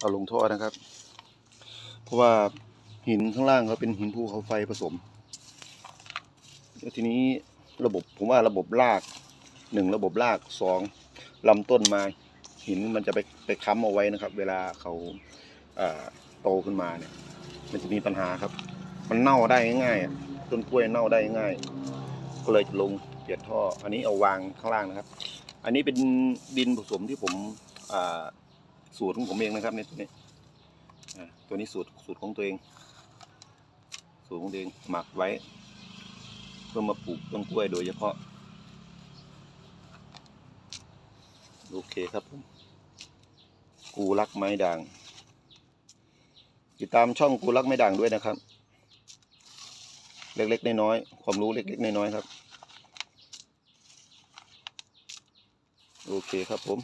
เอาลงท่อนะครับ เพราะว่าหินข้างล่างเขาเป็นหินภูเขาไฟผสมแล้วทีนี้ระบบผมว่าระบบรากหนึ่งระบบรากสองลำต้นไม้หินมันจะไปไปค้ำเอาไว้นะครับ เวลาเขาโตขึ้นมาเนี่ย มันจะมีปัญหาครับ มันเน่าได้ง่ายต้นกล้วยเน่าได้ง่าย ก็เลยจะลงเปลี่ยนท่อ อันนี้เอาวางข้างล่างนะครับ อันนี้เป็นดินผสมที่ผมอ่า สูตรของผมเองนะครับในตัวนี้ตัวนี้สูตรสูตรของตัวเอง สูตรของตัวเองหมักไว้ เพื่อมาปลูกต้นกล้วยโดยเฉพาะ โอเคครับผมกูรักไม้ด่าง ติดตามช่องกูรักไม้ด่างด้วยนะครับ เล็กๆน้อยๆความรู้เล็กๆน้อยๆครับ โอเคครับผม